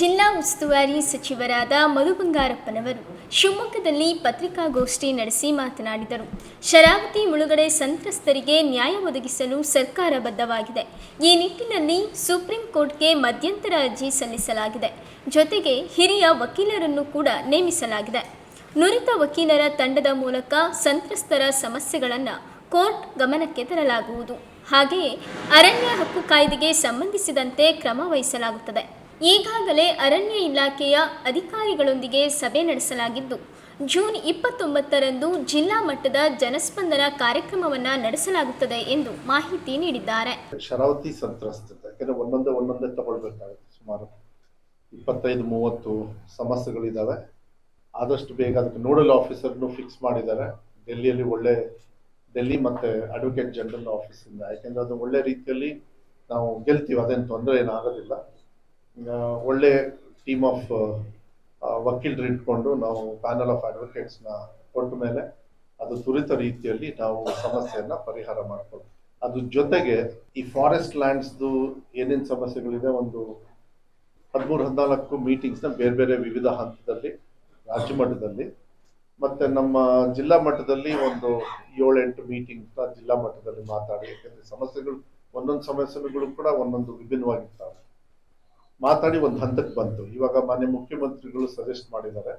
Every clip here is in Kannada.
ಜಿಲ್ಲಾ ಉಸ್ತುವಾರಿ ಸಚಿವರಾದ ಮಧು ಬಂಗಾರಪ್ಪನವರು ಶಿವಮೊಗ್ಗದಲ್ಲಿ ಪತ್ರಿಕಾಗೋಷ್ಠಿ ನಡೆಸಿ ಮಾತನಾಡಿದರು. ಶರಾವತಿ ಮುಳುಗಡೆ ಸಂತ್ರಸ್ತರಿಗೆ ನ್ಯಾಯ ಒದಗಿಸಲು ಸರ್ಕಾರ ಬದ್ಧವಾಗಿದೆ. ಈ ನಿಟ್ಟಿನಲ್ಲಿ ಸುಪ್ರೀಂ ಕೋರ್ಟ್ಗೆ ಮಧ್ಯಂತರ ಅರ್ಜಿ ಸಲ್ಲಿಸಲಾಗಿದೆ. ಜೊತೆಗೆ ಹಿರಿಯ ವಕೀಲರನ್ನು ಕೂಡ ನೇಮಿಸಲಾಗಿದೆ. ನುರಿತ ವಕೀಲರ ತಂಡದ ಮೂಲಕ ಸಂತ್ರಸ್ತರ ಸಮಸ್ಯೆಗಳನ್ನು ಕೋರ್ಟ್ ಗಮನಕ್ಕೆ ತರಲಾಗುವುದು. ಹಾಗೆಯೇ ಅರಣ್ಯ ಹಕ್ಕು ಕಾಯ್ದೆಗೆ ಸಂಬಂಧಿಸಿದಂತೆ ಕ್ರಮ ವಹಿಸಲಾಗುತ್ತದೆ. ಈಗಾಗಲೇ ಅರಣ್ಯ ಇಲಾಖೆಯ ಅಧಿಕಾರಿಗಳೊಂದಿಗೆ ಸಭೆ ನಡೆಸಲಾಗಿದ್ದು, ಜೂನ್ ಇಪ್ಪತ್ತೊಂಬತ್ತರಂದು ಜಿಲ್ಲಾ ಮಟ್ಟದ ಜನಸ್ಪಂದನ ಕಾರ್ಯಕ್ರಮವನ್ನು ನಡೆಸಲಾಗುತ್ತದೆ ಎಂದು ಮಾಹಿತಿ ನೀಡಿದ್ದಾರೆ. ಶರಾವತಿ ಸಂತ್ರಸ್ತ ಯಾಕಂದ್ರೆ ಒಂದೊಂದೇ ಒಂದೊಂದೇ ತಗೊಳ್ಬೇಕಾಗುತ್ತೆ. ಸುಮಾರು ಇಪ್ಪತ್ತೈದು, ಮೂವತ್ತು ಸಮಸ್ಯೆಗಳಿದ್ದಾವೆ ಆದಷ್ಟು ಬೇಗ ಅದಕ್ಕೆ ನೋಡಲ್ ಆಫೀಸರ್ನು ಫಿಕ್ಸ್ ಮಾಡಿದ್ದಾರೆ. ಡೆಲ್ಲಿಯಲ್ಲಿ ಒಳ್ಳೆ ಡೆಲ್ಲಿ ಮತ್ತೆ ಅಡ್ವೊಕೇಟ್ ಜನರಲ್ ಆಫೀಸಿಂದ ಯಾಕೆಂದ್ರೆ ಅದು ಒಳ್ಳೆ ರೀತಿಯಲ್ಲಿ ನಾವು ಗೆಲ್ತೀವಿ. ಅದೇನು ತೊಂದರೆ ಏನಾಗೋದಿಲ್ಲ. ಒಳ್ಳೆ ಟೀಮ್ ಆಫ್ ವಕೀಲರು ಇಟ್ಕೊಂಡು ನಾವು ಪ್ಯಾನಲ್ ಆಫ್ ಅಡ್ವೊಕೇಟ್ಸ್ನ ಕೊಟ್ಟ ಮೇಲೆ ಅದು ತ್ವರಿತ ರೀತಿಯಲ್ಲಿ ನಾವು ಸಮಸ್ಯೆಯನ್ನು ಪರಿಹಾರ ಮಾಡ್ಕೊಂಡು ಅದ್ರ ಜೊತೆಗೆ ಈ ಫಾರೆಸ್ಟ್ ಲ್ಯಾಂಡ್ಸ್ದು ಏನೇನು ಸಮಸ್ಯೆಗಳಿದೆ ಒಂದು ಹದಿಮೂರು, ಹದಿನಾಲ್ಕು ಮೀಟಿಂಗ್ಸ್ನ ಬೇರೆ ಬೇರೆ ವಿವಿಧ ಹಂತದಲ್ಲಿ, ರಾಜ್ಯ ಮಟ್ಟದಲ್ಲಿ, ಮತ್ತೆ ನಮ್ಮ ಜಿಲ್ಲಾ ಮಟ್ಟದಲ್ಲಿ ಒಂದು ಏಳೆಂಟು ಮೀಟಿಂಗ್ಸ್ನ ಜಿಲ್ಲಾ ಮಟ್ಟದಲ್ಲಿ ಮಾತಾಡಿ ಯಾಕಂದ್ರೆ ಸಮಸ್ಯೆಗಳು, ಒಂದೊಂದು ಸಮಸ್ಯೆಗಳು ಕೂಡ ಒಂದೊಂದು ವಿಭಿನ್ನವಾಗಿರ್ತವೆ. ಮಾತಾಡಿ ಒಂದು ಹಂತಕ್ಕೆ ಬಂತು. ಇವಾಗ ಮಾನ್ಯ ಮುಖ್ಯಮಂತ್ರಿಗಳು ಸಜೆಸ್ಟ್ ಮಾಡಿದ್ದಾರೆ.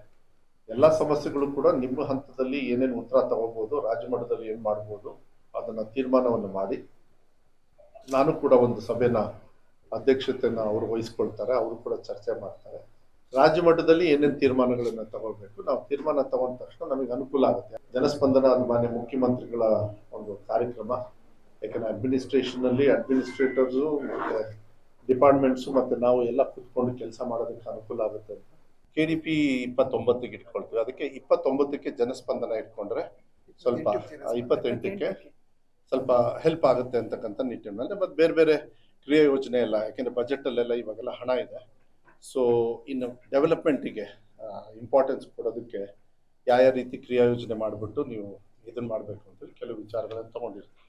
ಎಲ್ಲ ಸಮಸ್ಯೆಗಳು ಕೂಡ ನಿಮ್ಮ ಹಂತದಲ್ಲಿ ಏನೇನು ಉತ್ತರ ತಗೋಬಹುದು ರಾಜ್ಯ ಮಟ್ಟದಲ್ಲಿ ಏನ್ ಮಾಡ್ಬೋದು ಅದನ್ನ ತೀರ್ಮಾನವನ್ನು ಮಾಡಿ. ನಾನು ಕೂಡ ಒಂದು ಸಭೆನ ಅಧ್ಯಕ್ಷತೆಯನ್ನು ಅವರು ವಹಿಸ್ಕೊಳ್ತಾರೆ, ಅವರು ಕೂಡ ಚರ್ಚೆ ಮಾಡ್ತಾರೆ. ರಾಜ್ಯ ಮಟ್ಟದಲ್ಲಿ ಏನೇನು ತೀರ್ಮಾನಗಳನ್ನು ತಗೊಳ್ಬೇಕು ನಾವು ತೀರ್ಮಾನ ತಗೊಂಡ ತಕ್ಷಣ ನಮಗೆ ಅನುಕೂಲ ಆಗುತ್ತೆ. ಜನಸ್ಪಂದನ ಮಾನ್ಯ ಮುಖ್ಯಮಂತ್ರಿಗಳ ಒಂದು ಕಾರ್ಯಕ್ರಮ. ಯಾಕಂದರೆ ಅಡ್ಮಿನಿಸ್ಟ್ರೇಷನ್ ಅಲ್ಲಿ ಅಡ್ಮಿನಿಸ್ಟ್ರೇಟರ್ಸು ಡಿಪಾರ್ಟ್ಮೆಂಟ್ಸು ಮತ್ತೆ ನಾವು ಎಲ್ಲ ಕುತ್ಕೊಂಡು ಕೆಲಸ ಮಾಡೋದಕ್ಕೆ ಅನುಕೂಲ ಆಗುತ್ತೆ ಅಂತ. ಕೆ ಡಿ ಪಿ ಇಪ್ಪತ್ತೊಂಬತ್ತಿಗೆ ಇಟ್ಕೊಳ್ತೀವಿ. ಅದಕ್ಕೆ ಇಪ್ಪತ್ತೊಂಬತ್ತಕ್ಕೆ ಜನಸ್ಪಂದನ ಇಟ್ಕೊಂಡ್ರೆ ಸ್ವಲ್ಪ ಇಪ್ಪತ್ತೆಂಟಕ್ಕೆ ಸ್ವಲ್ಪ ಹೆಲ್ಪ್ ಆಗುತ್ತೆ ಅಂತಕ್ಕಂಥ ನಿಟ್ಟಿನಲ್ಲಿ ಮತ್ತು ಬೇರೆ ಬೇರೆ ಕ್ರಿಯಾ ಯೋಜನೆ ಎಲ್ಲ ಯಾಕೆಂದ್ರೆ ಬಜೆಟ್ ಅಲ್ಲೆಲ್ಲ ಇವಾಗೆಲ್ಲ ಹಣ ಇದೆ. ಸೊ ಇನ್ನು ಡೆವಲಪ್ಮೆಂಟಿಗೆ ಇಂಪಾರ್ಟೆನ್ಸ್ ಕೊಡೋದಕ್ಕೆ ಯಾವ ಯಾವ ರೀತಿ ಕ್ರಿಯಾ ಯೋಜನೆ ಮಾಡಿಬಿಟ್ಟು ನೀವು ಇದನ್ನು ಮಾಡಬೇಕು ಅಂತೇಳಿ ಕೆಲವು ವಿಚಾರಗಳನ್ನು ತಗೊಂಡಿರ್ತೀವಿ